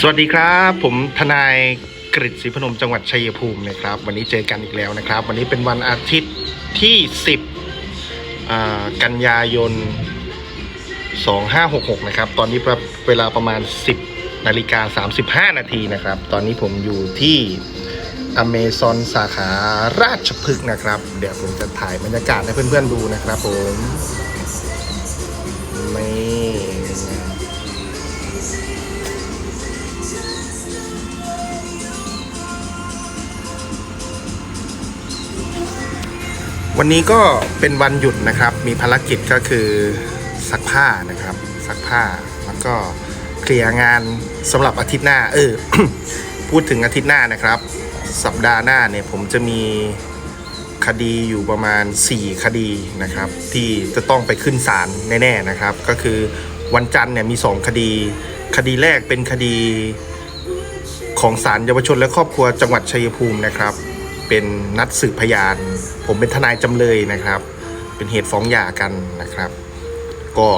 สวัสดีครับ ผมทนายกฤษศรีพนมจังหวัดชัยภูมินะครับ วันนี้เจอกันอีกแล้วนะครับ วันนี้เป็นวันอาทิตย์ที่ 10 กันยายน 2566 นะครับ ตอนนี้เวลาประมาณ 10นาฬิกา35 นาทีนะครับ ตอนนี้ผมอยู่ที่อเมซอนสาขาราชพฤกษ์นะครับ เดี๋ยวผมจะถ่ายบรรยากาศให้เพื่อนๆดูนะครับผม วันนี้ก็เป็นวันหยุดนะครับ มีภารกิจก็คือซักผ้านะครับ ซักผ้าแล้วก็เคลียร์งานสำหรับอาทิตย์หน้า เออ พูดถึงอาทิตย์หน้านะครับ สัปดาห์หน้าเนี่ยผมจะมีคดีอยู่ประมาณ 4 คดีนะครับ ที่จะต้องไปขึ้นศาลแน่ๆนะครับ ก็คือวันจันทร์เนี่ยมี 2 คดี คดีแรกเป็นคดีของศาลเยาวชนและครอบครัวจังหวัดชัยภูมินะครับ เป็นนัดสืบพยาน ผมเป็นทนายจำเลยนะครับ เป็นเหตุฟ้องหย่ากันนะครับ ก็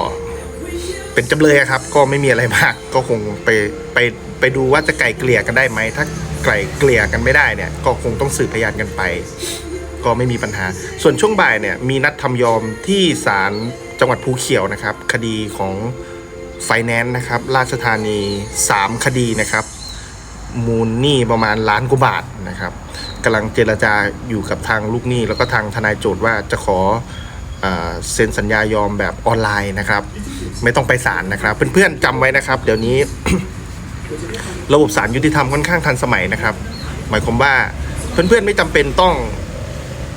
เป็นจำเลยครับ ก็ไม่มีอะไรมาก ก็คงไปไปไปดูว่าจะไกลเกลี่ยกันได้ไหมถ้าไกลเกลี่ยกันไม่ได้เนี่ยก็คงต้องสืบพยานกันไป ก็ไม่มีปัญหา ส่วนช่วงบ่ายเนี่ยมีนัดทำยอมที่ศาลจังหวัดภูเขียวนะครับ คดีของไฟแนนซ์นะครับ ราชธานี 3 คดีนะครับ มูลหนี้ประมาณล้านกว่าบาทนะครับกำลังเจรจาอยู่กับทางลูกหนี้ แล้วก็ทางทนายโจทย์ว่าจะขอเซ็นสัญญายอมแบบออนไลน์นะครับ ไม่ต้องไปศาลนะครับ เพื่อนๆจำไว้นะครับ เดี๋ยวนี้ ระบบศาลยุติธรรมค่อนข้างทันสมัยนะครับ หมายความว่าเพื่อนๆไม่จำเป็นต้อง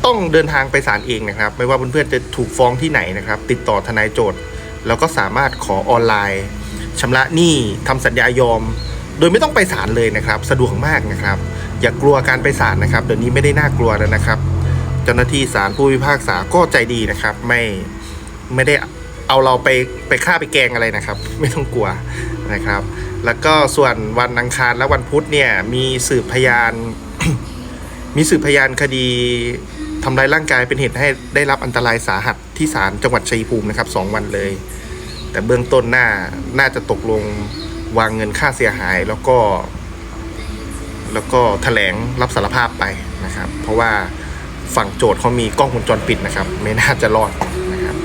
ต้องเดินทางไปศาลเองนะครับ ไม่ว่าเพื่อนๆจะถูกฟ้องที่ไหนนะครับ ติดต่อทนายโจทย์ แล้วก็สามารถขอออนไลน์ชำระหนี้ทำสัญญายอม โดยไม่ต้องไปศาลเลยนะครับ สะดวกมากนะครับ อย่ากลัวการไปศาลนะครับ เดี๋ยวนี้ไม่ได้น่ากลัวแล้วนะครับ เจ้าหน้าที่ศาลผู้พิพากษาก็ใจดีนะครับ ไม่ไม่ได้เอาเราไปไปฆ่าไปแกงอะไรนะครับ ไม่ต้องกลัวนะครับ แล้วก็ส่วนวันอังคารและวันพุธเนี่ยมีสืบพยาน มีสืบพยานคดีทำร้ายร่างกายเป็นเหตุให้ได้รับอันตรายสาหัสที่ศาลจังหวัดชัยภูมินะครับสองวันเลย แต่เบื้องต้นน่าน่าจะตกลง วางเงินค่าเสียหายแล้วก็ แล้วก็แถลงรับสารภาพไปนะครับ เพราะว่าฝั่งโจทย์เขามีกล้องวงจรปิดนะครับ ไม่น่าจะรอดนะครับ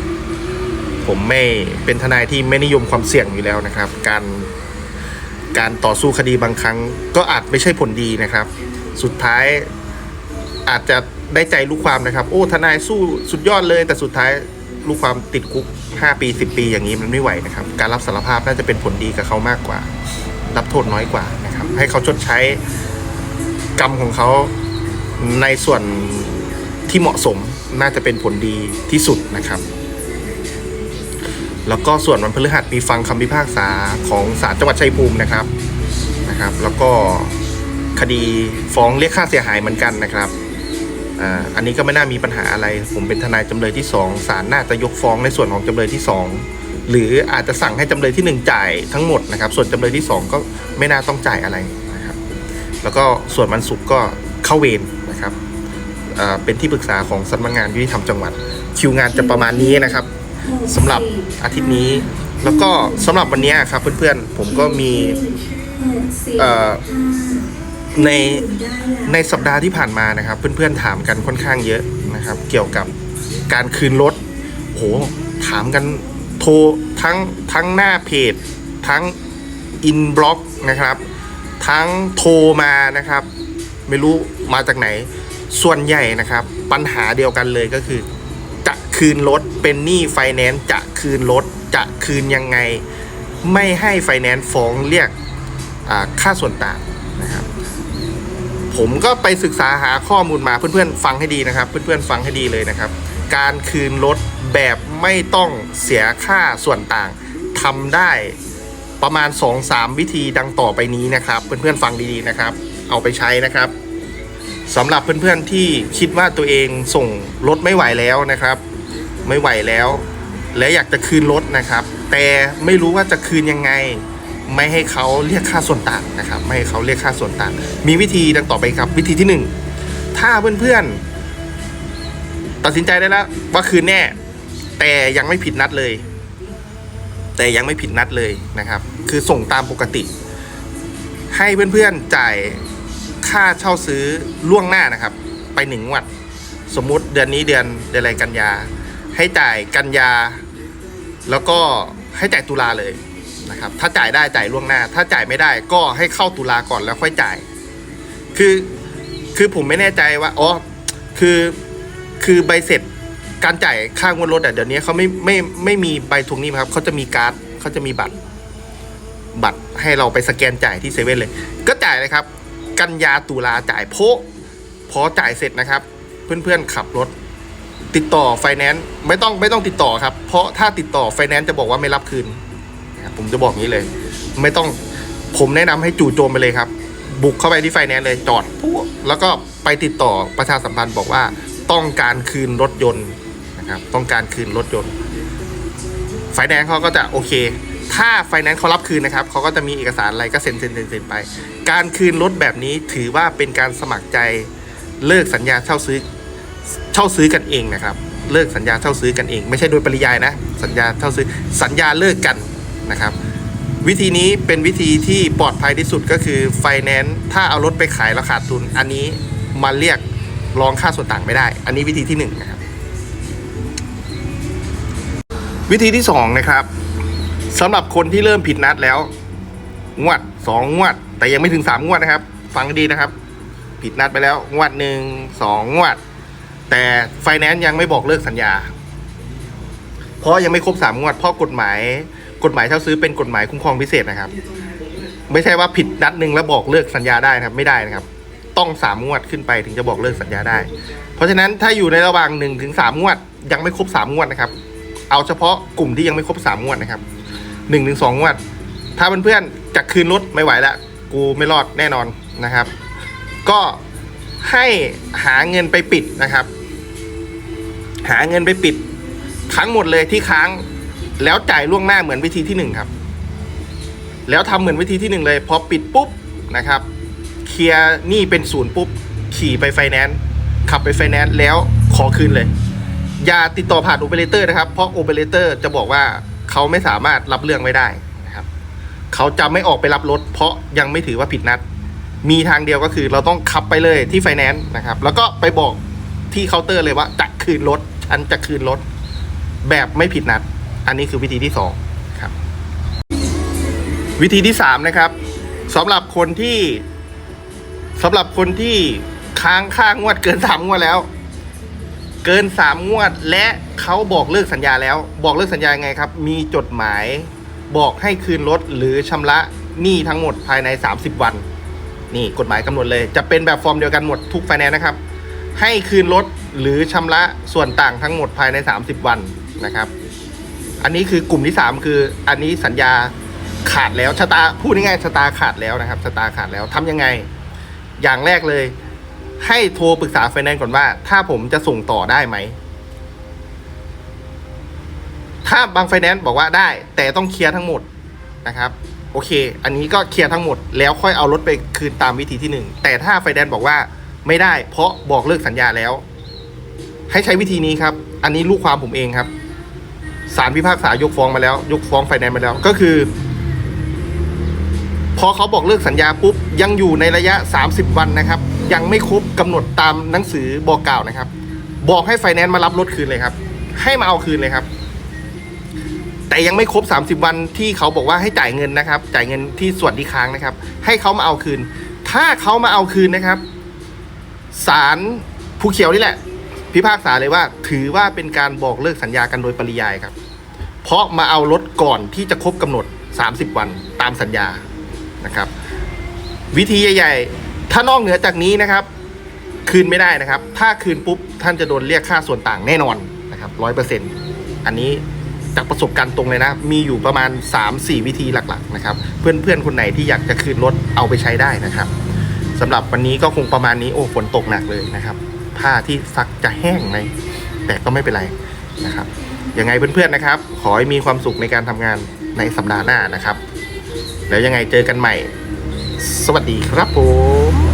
ผมไม่เป็นทนายที่ไม่นิยมความเสี่ยงอยู่แล้วนะครับ การการต่อสู้คดีบางครั้ง ก็อาจไม่ใช่ผลดีนะครับ สุดท้ายอาจจะได้ใจลูกความนะครับ โอ้ทนายสู้สุดยอดเลย แต่สุดท้าย ลูกความติดคุก 5 ปี 10 ปีอย่างนี้มันไม่ไหวนะครับ การรับสารภาพน่าจะเป็นผลดีกับเขามากกว่า รับโทษน้อยกว่านะครับ ให้เขาชดใช้กรรมของเขาในส่วนที่เหมาะสมน่าจะเป็นผลดีที่สุดนะครับ แล้วก็ส่วนวันพฤหัสมีฟังคำพิพากษาของศาลจังหวัดชัยภูมินะครับนะครับ แล้วก็คดีฟ้องเรียกค่าเสียหายเหมือนกันนะครับ อ่าอันนี้ก็ไม่น่ามีปัญหาอะไร ผมเป็นทนายจำเลยที่สองศาลน่าจะยกฟ้องในส่วนของจำเลยที่สองหรืออาจจะสั่งให้จำเลยที่หนึ่งจ่ายทั้งหมดนะครับ ส่วนจำเลยที่สองก็ไม่น่าต้องจ่ายอะไรนะครับ แล้วก็ส่วนวันศุกร์ก็เข้าเวรนะครับอ่าเป็นที่ปรึกษาของสำนักงานยุติธรรมจังหวัด คิวงานจะประมาณนี้นะครับสำหรับอาทิตย์นี้ แล้วก็สำหรับวันนี้ครับเพื่อนๆผมก็มีเอ่อ ในในสัปดาห์ที่ผ่านมานะครับ เพื่อนๆถามกันค่อนข้างเยอะนะครับ เกี่ยวกับการคืนรถโหถามกันโทรทั้งทั้งหน้าเพจ ทั้งอินบล็อกนะครับ ทั้งโทรมานะครับ ไม่รู้มาจากไหน ส่วนใหญ่นะครับ ปัญหาเดียวกันเลยก็คือ จะคืนรถเป็นหนี้ไฟแนนซ์จะคืนรถจะคืนยังไง ไม่ให้ไฟแนนซ์ฟ้องเรียกค่าส่วนต่าง ผมก็ไปศึกษาหาข้อมูลมาเพื่อนๆฟังให้ดีนะครับ เพื่อนๆฟังให้ดีเลยนะครับ การคืนรถแบบไม่ต้องเสียค่าส่วนต่างทำได้ประมาณ 2-3 วิธีดังต่อไปนี้นะครับ เพื่อนๆฟังดีๆนะครับ เอาไปใช้นะครับสำหรับเพื่อนๆที่คิดว่าตัวเองส่งรถไม่ไหวแล้วนะครับ ไม่ไหวแล้ว และอยากจะคืนรถนะครับ แต่ไม่รู้ว่าจะคืนยังไง ไม่ให้เขาเรียกค่าส่วนต่างนะครับ ไม่ให้เขาเรียกค่าส่วนต่าง มีวิธีดังต่อไปครับ วิธีที่หนึ่งถ้าเพื่อนๆตัดสินใจได้แล้วว่าคืนแน่ แต่ยังไม่ผิดนัดเลย แต่ยังไม่ผิดนัดเลยนะครับ คือส่งตามปกติ ให้เพื่อนๆจ่ายค่าเช่าซื้อล่วงหน้านะครับ ไปหนึ่งงวดสมมุติเดือนนี้เดือนเดือนอะไรกันยา ให้จ่ายกันยา แล้วก็ให้จ่ายตุลาเลย นะครับ ถ้าจ่ายได้จ่ายล่วงหน้า ถ้าจ่ายไม่ได้ก็ให้เข้าตุลาก่อนแล้วค่อยจ่าย คือคือผมไม่แน่ใจว่าอ๋อคือคือใบเสร็จการจ่ายค่างวดรถอะเดี๋ยวนี้เขาไม่ไม่ไม่มีใบทวงหนี้ครับเขาจะมีการ์ดเขาจะมีบัตร บัตรให้เราไปสแกนจ่ายที่เซเว่นเลย ก็จ่ายเลยครับ กันยาตุลาจ่ายโพะพอจ่ายเสร็จนะครับ เพื่อนๆขับรถ ติดต่อไฟแนนซ์ไม่ต้องไม่ต้องติดต่อครับ เพราะถ้าติดต่อไฟแนนซ์จะบอกว่าไม่รับคืน ครับผมจะบอกงี้เลย ไม่ต้องผมแนะนำให้จู่โจมไปเลยครับ บุกเข้าไปที่ไฟแนนซ์เลยจอดปุ๊บแล้วก็ไปติดต่อประชาสัมพันธ์บอกว่าต้องการคืนรถยนต์นะครับ ต้องการคืนรถยนต์ ไฟแนนซ์เขาก็จะโอเค ถ้าไฟแนนซ์เขารับคืนนะครับเขาก็จะมีเอกสารอะไรก็เซ็นเซ็นเซ็นไป การคืนรถแบบนี้ถือว่าเป็นการสมัครใจเลิกสัญญาเช่าซื้อเช่าซื้อกันเองนะครับ เลิกสัญญาเช่าซื้อกันเอง ไม่ใช่โดยปริยายนะ สัญญาเช่าซื้อสัญญาเลิกกัน นะครับ วิธีนี้เป็นวิธีที่ปลอดภัยที่สุดก็คือไฟแนนซ์ถ้าเอารถไปขายแล้วขาดทุน อันนี้มาเรียกรองค่าส่วนต่างไม่ได้ อันนี้วิธีที่หนึ่งนะครับ วิธีที่สองนะครับสำหรับคนที่เริ่มผิดนัดแล้ว งวดสองงวด แต่ยังไม่ถึงสามงวดนะครับ ฟังดีนะครับ ผิดนัดไปแล้วงวดหนึ่งสองงวด แต่ไฟแนนซ์ยังไม่บอกเลิกสัญญา เพราะยังไม่ครบสามงวดเพราะกฎหมาย กฎหมายเช่าซื้อเป็นกฎหมายคุ้มครองพิเศษนะครับ ไม่ใช่ว่าผิดนัดหนึ่งแล้วบอกเลิกสัญญาได้นะครับ ไม่ได้นะครับ ต้องสามงวดขึ้นไปถึงจะบอกเลิกสัญญาได้ เพราะฉะนั้นถ้าอยู่ในระหว่างหนึ่งถึงสามงวด ยังไม่ครบสามงวดนะครับ เอาเฉพาะกลุ่มที่ยังไม่ครบสามงวดนะครับหนึ่งถึงสองงวด ถ้าเพื่อนๆจะคืนรถไม่ไหวละกูไม่รอดแน่นอนนะครับ ก็ให้หาเงินไปปิดนะครับ หาเงินไปปิดทั้งหมดเลยที่ค้าง แล้วจ่ายล่วงหน้าเหมือนวิธีที่หนึ่งครับ แล้วทำเหมือนวิธีที่หนึ่งเลย พอปิดปุ๊บนะครับ เคลียร์หนี้เป็นศูนย์ปุ๊บ ขี่ไปไฟแนนซ์ขับไปไฟแนนซ์แล้วขอคืนเลย อย่าติดต่อผ่านโอเปอเรเตอร์นะครับ เพราะโอเปอเรเตอร์จะบอกว่าเขาไม่สามารถรับเรื่องไว้ได้นะครับ เขาจะไม่ออกไปรับรถ เพราะยังไม่ถือว่าผิดนัด มีทางเดียวก็คือเราต้องขับไปเลยที่ไฟแนนซ์นะครับ แล้วก็ไปบอกที่เคาน์เตอร์เลยว่าจะคืนรถฉันจะคืนรถแบบไม่ผิดนัด อันนี้คือวิธีที่สองครับ วิธีที่สามนะครับสำหรับคนที่สำหรับคนที่ค้างค่างวดเกินสามงวดแล้ว เกินสามงวดและเขาบอกเลิกสัญญาแล้ว บอกเลิกสัญญาไงครับ มีจดหมายบอกให้คืนรถหรือชำระหนี้ทั้งหมดภายใน 30 วัน นี่กฎหมายกำหนดเลย จะเป็นแบบฟอร์มเดียวกันหมดทุกไฟแนนซ์นะครับ ให้คืนรถหรือชำระส่วนต่างทั้งหมดภายใน 30 วันนะครับ อันนี้คือกลุ่มที่3คืออันนี้สัญญาขาดแล้วชะตาพูดง่ายๆชะตาขาดแล้วนะครับชะตาขาดแล้วทำยังไง อย่างแรกเลย ให้โทรปรึกษาไฟแนนซ์ก่อนว่า ถ้าผมจะส่งต่อได้ไหมถ้าบางไฟแนนซ์บอกว่าได้ แต่ต้องเคลียร์ทั้งหมดนะครับ โอเค อันนี้ก็เคลียร์ทั้งหมด แล้วค่อยเอารถไปคืนตามวิธีที่หนึ่งแต่ถ้าไฟแนนซ์บอกว่าไม่ได้ เพราะบอกเลิกสัญญาแล้ว ให้ใช้วิธีนี้ครับ อันนี้ลูกความผมเองครับ ศาลพิพากษายกฟ้องมาแล้ว ยกฟ้องไฟแนนซ์มาแล้วก็คือ พอเขาบอกเลิกสัญญาปุ๊บ ยังอยู่ในระยะ 30 วันนะครับ ยังไม่ครบกำหนดตามหนังสือบอกกล่าวนะครับ บอกให้ไฟแนนซ์มารับรถคืนเลยครับ ให้มาเอาคืนเลยครับ แต่ยังไม่ครบ 30 วันที่เขาบอกว่าให้จ่ายเงินนะครับ จ่ายเงินที่ส่วนที่ค้างนะครับ ให้เขามาเอาคืน ถ้าเขามาเอาคืนนะครับศาลผู้เขียวนี่แหละ พิพากษาเลยว่า ถือว่าเป็นการบอกเลิกสัญญากันโดยปริยายครับ เพราะมาเอารถก่อนที่จะครบกำหนด 30 วันตามสัญญานะครับ วิธีใหญ่ ๆ ถ้านอกเหนือจากนี้นะครับ คืนไม่ได้นะครับ ถ้าคืนปุ๊บท่านจะโดนเรียกค่าส่วนต่างแน่นอนนะครับร้อยเปอร์เซ็นต์อันนี้จากประสบการณ์ตรงเลยนะ มีอยู่ประมาณ 3-4 วิธีหลัก ๆ นะครับ เพื่อนๆ คนไหนที่อยากจะคืนรถเอาไปใช้ได้นะครับสำหรับวันนี้ก็คงประมาณนี้โอ้ฝนตกหนักเลยนะครับ ผ้าที่ซักจะแห้งไหมแต่ก็ไม่เป็นไรนะครับยังไงเพื่อนๆนะครับ ขอให้มีความสุขในการทำงานในสัปดาห์หน้านะครับ แล้วยังไงเจอกันใหม่ สวัสดีครับผม